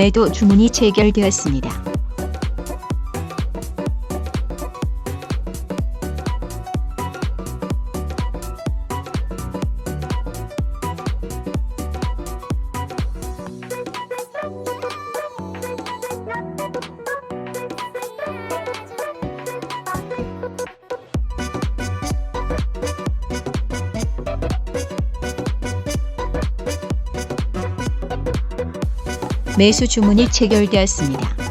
매도 주문이 체결되었습니다. 매수 주문이 체결되었습니다.